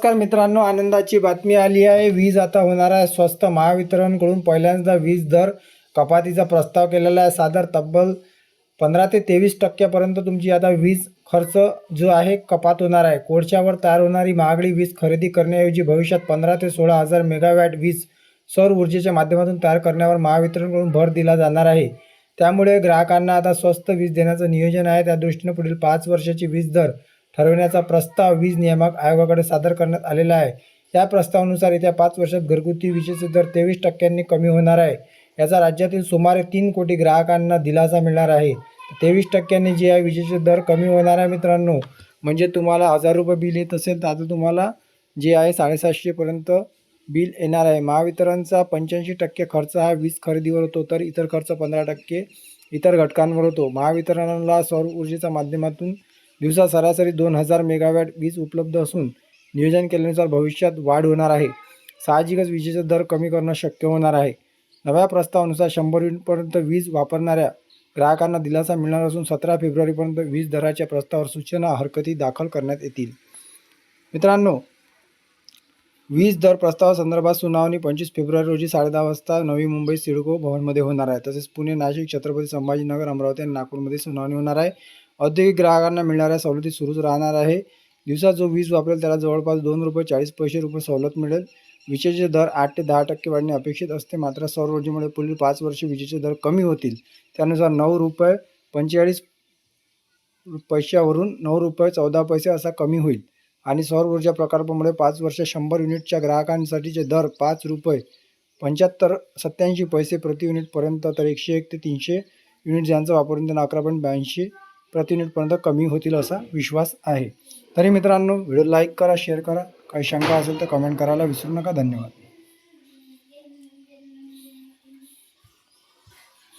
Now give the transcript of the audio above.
नमस्कार मित्रांनो आनंदाची बातमी आली आहे. वीज आता होणार आहे. स्वस्त महावितरणकडून पहिल्यांदा वीज दर कपातीचा प्रस्ताव केलेला आहे. सादर तब्बल पंधरा ते तेवीस टक्क्यापर्यंत तुमची आता वीज खर्च जो आहे कपात होणार आहे. कोळशावर तयार होणारी महागडी वीज खरेदी करण्याऐवजी भविष्यात पंधरा ते सोळा हजार मेगावॅट वीज सौर ऊर्जेच्या माध्यमातून तयार करण्यावर महावितरणकडून भर दिला जाणार आहे. त्यामुळे ग्राहकांना आता स्वस्त वीज देण्याचं नियोजन आहे. त्या दृष्टीनं पुढील पाच वर्षाची वीज दर ठरवण्याचा प्रस्ताव वीज नियामक आयोगाकडे सादर करण्यात आलेला आहे. या प्रस्तावानुसार येत्या पाच वर्षात घरगुती विजेचे दर तेवीस टक्क्यांनी कमी होणार आहे. याचा राज्यातील सुमारे तीन कोटी ग्राहकांना दिलासा मिळणार आहे. तेवीस टक्क्यांनी जे आहे विजेचे दर कमी होणार आहे मित्रांनो म्हणजे तुम्हाला हजार रुपये बिल येत असेल तर आता तुम्हाला जे आहे साडेसातशेपर्यंत बिल येणार आहे. महावितरणचा पंच्याऐंशी टक्के खर्च हा वीज खरेदीवर होतो तर इतर खर्च पंधरा टक्के इतर घटकांवर होतो. महावितरणला सौर ऊर्जेच्या माध्यमातून दिवसा सरासरी दोन हजार मेगावॅट वीज उपलब्ध असून नियोजन केल्यानुसार भविष्यात वाढ होणार आहे. साहजिकच विजेचा दर कमी करणं शक्य होणार आहे. नव्या प्रस्तावानुसार शंभर युनिटपर्यंत वीज वापरणाऱ्या ग्राहकांना दिलासा मिळणार असून सतरा फेब्रुवारीपर्यंत वीज दराच्या प्रस्तावावर सूचना हरकती दाखल करण्यात येतील. मित्रांनो वीज दर प्रस्तावासंदर्भात सुनावणी पंचवीस फेब्रुवारी रोजी साडेदहा वाजता नवी मुंबई सिडको भवनमध्ये होणार आहे. तसेच पुणे नाशिक छत्रपती संभाजीनगर अमरावती आणि नागपूरमध्ये सुनावणी होणार आहे. औद्योगिक ग्राहकांना मिळणाऱ्या सवलती सुरूच राहणार आहे. दिवसात जो वीज वापरेल त्याला जवळपास दोन रुपये चाळीस पैसे रुपये सवलत मिळेल. विजेचे दर आठ ते दहा टक्के वाढणे अपेक्षित असते. मात्र सौर ऊर्जेमुळे पुढील पाच वर्षे विजेचे दर कमी होतील. त्यानुसार नऊ रुपये पंचेचाळीस पैशावरून नऊ रुपये चौदा पैसे असा कमी होईल. आणि सौर ऊर्जा प्रकल्पामुळे पाच वर्ष शंभर युनिटच्या ग्राहकांसाठीचे दर पाच रुपये पंच्याहत्तर सत्याऐंशी पैसे प्रति युनिटपर्यंत तर एकशे एक ते तीनशे युनिट ज्यांचा वापर त्यांना अकरा पॉईंट ब्याऐंशी प्रति युनिटपर्यंत कमी होतील असा विश्वास आहे. तरी मित्रांनो व्हिडिओ लाईक करा शेअर करा. काही शंका असेल तर कमेंट करायला विसरू नका. धन्यवाद.